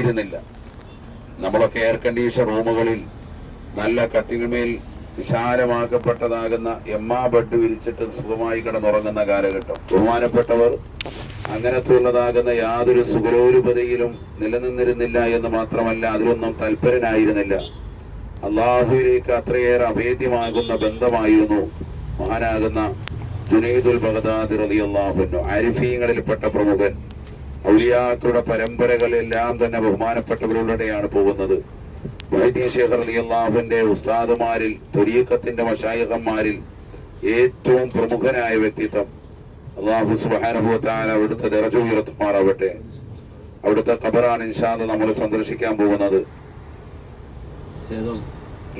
ഇരുന്നില്ല നമ്മളൊക്കെ air condition റൂമുകളിൽ നല്ല കട്ടിനുമേൽ വിശാലമാക്കപ്പെട്ടതാകുന്ന എമ്മാ bed വിരിച്ചിട്ട് സുഖമായി കിടന്നുറങ്ങുന്ന കാലഘട്ടം. ബഹുമാനപ്പെട്ടവർ അങ്ങനത്തുള്ളതാകുന്ന യാതൊരു സുഖരോരുപതയിലും നിലനിന്നിരുന്നില്ല എന്ന് മാത്രമല്ല അതിലൊന്നും തൽപരനായിരുന്നില്ല. അള്ളാഹുവിലേക്ക് അത്രയേറെ അഭേദ്യമാകുന്ന ബന്ധമായിരുന്നു മഹാനാകുന്ന ജുനൈദുൽ ബഗദാദ് റളിയല്ലാഹുവിനു അരിഫീങ്ങളിൽപ്പെട്ട പ്രമുഖൻ. ഔലിയാക്കളുടെ പരമ്പരകളെല്ലാം തന്നെ ബഹുമാനപ്പെട്ടവരിലൂടെയാണ് പോകുന്നത്. വൈദ്യ അലി അള്ളാഹുവിന്റെ ഉസ്താദുമാരിൽ തൊരീക്കത്തിന്റെ വശായകന്മാരിൽ ഏറ്റവും പ്രമുഖനായ വ്യക്തിത്വം അള്ളാഹു സുബാനുഭവത്താൻ അവിടുത്തെ നിറച്ചു ഉയർത്തുമാറാവട്ടെ. അവിടുത്തെ ഖബറാണ് ഇൻഷാദ് നമ്മൾ സന്ദർശിക്കാൻ പോകുന്നത്.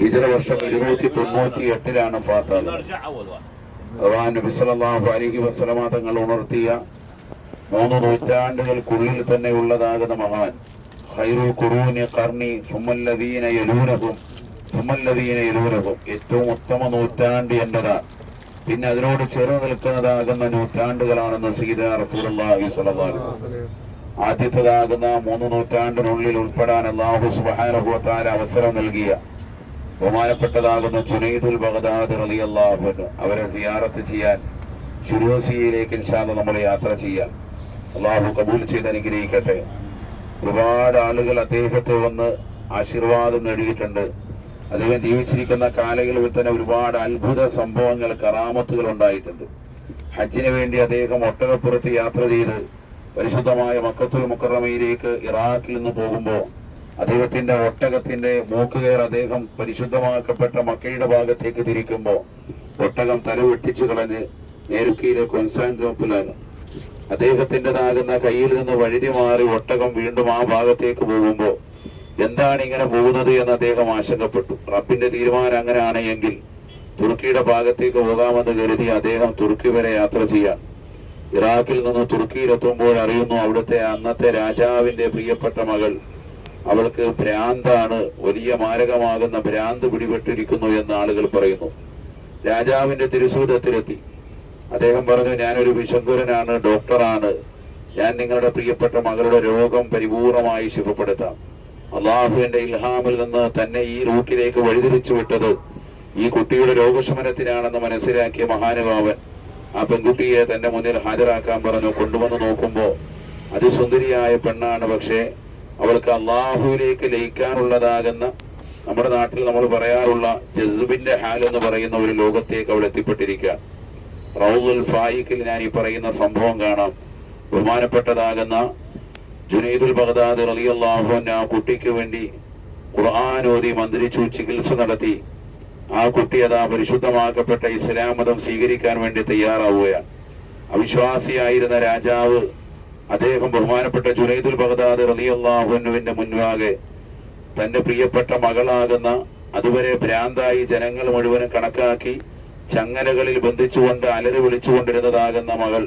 ഹിജറ വർഷം ഇരുന്നൂറ്റി തൊണ്ണൂറ്റി എട്ടിലാണ് ഫാത്ത ഭഗവാൻ നബിസ് അലിഹി വസ്ലമാ തങ്ങൾ ഉണർത്തിയ മൂന്ന് നൂറ്റാണ്ടുകൾക്കുള്ളിൽ തന്നെ ഉള്ളതാകുന്ന മഹാൻ ഹൈറു ഖുറൂനി കർണി സുമല്ലദീന യലൂനഹും സുമല്ലദീന യലൂനഹും ഏറ്റവും ഉത്തമ നൂറ്റാണ്ട് എന്റതാണ്. പിന്നെ അതിനോട് ചേർന്ന് നിൽക്കുന്നതാകുന്ന നൂറ്റാണ്ടുകളാണെന്ന് സീത വസല്ലം. ആദ്യത്തേതാകുന്ന മൂന്ന് നൂറ്റാണ്ടിനുള്ളിൽ ഉൾപ്പെടാൻ അള്ളാഹു തആല അവസരം നൽകിയ ബഹുമാനപ്പെട്ടതാകുന്ന ജുനൈദുൽ ബഗദാദ് റളിയല്ലാഹു അൻഹു. അവരെ സിയാറത്ത് ചെയ്യാൻ ഷുരൂസിയയിലേക്ക് ഇൻഷാല്ല നമ്മൾ യാത്ര ചെയ്യാം അള്ളാഹു കബൂൽ ചെയ്ത് അനുഗ്രഹിക്കട്ടെ. ഒരുപാട് ആളുകൾ അദ്ദേഹത്തെ വന്ന് ആശീർവാദം നേടിയിട്ടുണ്ട്. അദ്ദേഹം ജീവിച്ചിരിക്കുന്ന കാലയളവിൽ തന്നെ ഒരുപാട് അത്ഭുത സംഭവങ്ങൾ കറാമത്തുകൾ ഉണ്ടായിട്ടുണ്ട്. ഹജ്ജിന് വേണ്ടി അദ്ദേഹം ഒട്ടകപ്പുറത്ത് യാത്ര ചെയ്ത് പരിശുദ്ധമായ മക്കത്തുൽ മുക്കറമയിലേക്ക് ഇറാഖിൽ നിന്ന് പോകുമ്പോൾ അദ്ദേഹത്തിന്റെ ഒട്ടകത്തിന്റെ മൂക്കുകയർ അദ്ദേഹം പരിശുദ്ധമാക്കപ്പെട്ട മക്കയുടെ ഭാഗത്തേക്ക് തിരിക്കുമ്പോൾ ഒട്ടകം തല വെട്ടിച്ചു കളഞ്ഞ് നേരുക്കയിലെ കൊൻസാൻഡോപ്പിലാണ് അദ്ദേഹത്തിന്റെതാകുന്ന കയ്യിൽ നിന്ന് വഴുതി മാറി ഒട്ടകം വീണ്ടും ആ ഭാഗത്തേക്ക് പോകുമ്പോൾ എന്താണ് ഇങ്ങനെ പോകുന്നത് എന്ന് അദ്ദേഹം ആശങ്കപ്പെട്ടു. റബ്ബിന്റെ തീരുമാനം അങ്ങനെയാണ് എങ്കിൽ തുർക്കിയുടെ ഭാഗത്തേക്ക് പോകാമെന്ന് കരുതി അദ്ദേഹം തുർക്കി വരെ യാത്ര ചെയ്യാൻ. ഇറാഖിൽ നിന്ന് തുർക്കിയിലെത്തുമ്പോൾ അറിയുന്നു അവിടുത്തെ അന്നത്തെ രാജാവിന്റെ പ്രിയപ്പെട്ട മകൾ അവൾക്ക് ഭ്രാന്താണ് വലിയ മാരകമാകുന്ന ഭ്രാന്ത് പിടിപെട്ടിരിക്കുന്നു എന്ന് ആളുകൾ പറയുന്നു. രാജാവിന്റെ തിരുസൂതത്തിലെത്തി അദ്ദേഹം പറഞ്ഞു ഞാനൊരു വിശങ്കുരനാണ് ഡോക്ടറാണ്. ഞാൻ നിങ്ങളുടെ പ്രിയപ്പെട്ട മകളുടെ രോഗം പരിപൂർണമായി ശുഭപ്പെടുത്താം. അള്ളാഹുവിന്റെ ഇൽഹാമിൽ നിന്ന് തന്നെ ഈ റൂട്ടിലേക്ക് വഴിതിരിച്ചു വിട്ടത് ഈ കുട്ടിയുടെ രോഗശമനത്തിനാണെന്ന് മനസ്സിലാക്കിയ മഹാനുഭാവൻ ആ പെൺകുട്ടിയെ തന്റെ മുന്നിൽ ഹാജരാക്കാൻ പറഞ്ഞു. കൊണ്ടുവന്ന് നോക്കുമ്പോ അതിസുന്ദരിയായ പെണ്ണാണ്. പക്ഷേ അവൾക്ക് അള്ളാഹുവിലേക്ക് ലയിക്കാനുള്ളതാകുന്ന നമ്മുടെ നാട്ടിൽ നമ്മൾ പറയാറുള്ള ജസുബിന്റെ ഹാൽ എന്ന് പറയുന്ന ഒരു ലോകത്തേക്ക് അവൾ എത്തിപ്പെട്ടിരിക്കുകയാണ്. റൗദുൽ ഫായിക്കിൽ ഞാൻ ഈ പറയുന്ന സംഭവം കാണാം. ബഹുമാനപ്പെട്ടതാകുന്ന ജുനൈദുൽ ബഗ്ദാദ് റളിയല്ലാഹു അൻഹു ആ കുട്ടിക്ക് വേണ്ടി ഖുർആൻ ഓതി മന്ത്രിച്ചു ചികിത്സ നടത്തി. ആ കുട്ടി അതാ പരിശുദ്ധമാക്കപ്പെട്ട ഇസ്ലാം മതം സ്വീകരിക്കാൻ വേണ്ടി തയ്യാറാവുകയാണ്. അവിശ്വാസിയായിരുന്ന രാജാവ് അദ്ദേഹം ബഹുമാനപ്പെട്ട ജുനൈദുൽ ബഗ്ദാദ് റളിയല്ലാഹുവിന്റെ മുൻപാകെ തന്റെ പ്രിയപ്പെട്ട മകളാകുന്ന അതുവരെ ഭ്രാന്തായി ജനങ്ങൾ മുഴുവനും കണക്കാക്കി ചങ്ങലകളിൽ ബന്ധിച്ചുകൊണ്ട് അലറി വിളിച്ചുകൊണ്ടിരുന്നതാകുന്ന മകൾ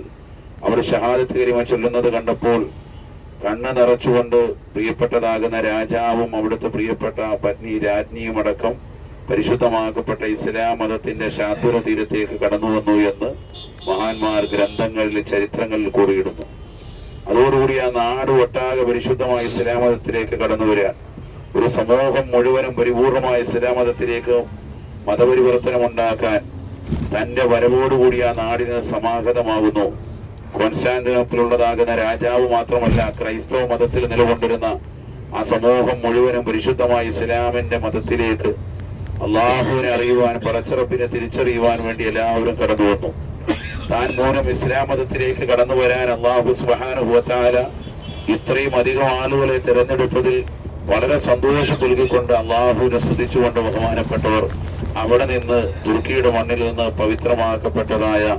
അവർ ഷഹാദത്ത് കരിമ ചൊല്ലുന്നത് കണ്ടപ്പോൾ കണ്ണ് നിറച്ചുകൊണ്ട് പ്രിയപ്പെട്ടതാകുന്ന രാജാവും അവിടുത്തെ പ്രിയപ്പെട്ട പത്നി രാജ്ഞിയും അടക്കം പരിശുദ്ധമാക്കപ്പെട്ട ഇസ്ലാം മതത്തിന്റെ ശാത്തുര തീരത്തേക്ക് കടന്നു വന്നു എന്ന് മഹാന്മാർ ഗ്രന്ഥങ്ങളിൽ ചരിത്രങ്ങളിൽ കൂറിയിടുന്നു. അതോടുകൂടി ആ നാട് ഒട്ടാകെ പരിശുദ്ധമായ ഇസ്ലാം മതത്തിലേക്ക് കടന്നു വരിക. ഒരു സമൂഹം മുഴുവനും പരിപൂർണമായ ഇസ്ലാം മതത്തിലേക്ക് മതപരിവർത്തനം ഉണ്ടാക്കാൻ തന്റെ വരവോടുകൂടി ആ നാടിന് സമാഗതമാകുന്നു കോൺസ്റ്റാന്റിനോപ്പിലുള്ളതാകുന്ന രാജാവ് മാത്രമല്ല ക്രൈസ്തവ മതത്തിൽ നിലകൊണ്ടിരുന്ന ആ സമൂഹം മുഴുവനും പരിശുദ്ധമായ ഇസ്ലാമിന്റെ മതത്തിലേക്ക് അള്ളാഹുവിനെ അറിയുവാൻ പടച്ചിറപ്പിനെ തിരിച്ചറിയുവാൻ വേണ്ടി എല്ലാവരും കടന്നു വന്നു. താൻ മൂലം ഇസ്ലാം മതത്തിലേക്ക് കടന്നു വരാൻ അള്ളാഹു സുബാനുഭവത്താല ഇത്രയും അധികം ആളുകളെ തിരഞ്ഞെടുത്തതിൽ വളരെ സന്തോഷം നൽകിക്കൊണ്ട് അള്ളാഹുവിനെ സ്തുതിച്ചുകൊണ്ട് ബഹുമാനപ്പെട്ടവർ അവിടെ നിന്ന് തുർക്കിയുടെ മണ്ണിൽ നിന്ന് പവിത്രമാക്കപ്പെട്ടതായ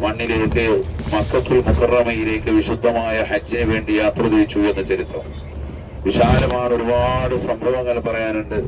മണ്ണിലേക്ക് മക്കത്തുൽ മുക്കറമയിലേക്ക് വിശുദ്ധമായ ഹജ്ജിന് വേണ്ടി യാത്ര തിരിച്ചു എന്ന ചരിത്രം. വിശാലമാണ് ഒരുപാട് സംഭവങ്ങൾ പറയാനുണ്ട്.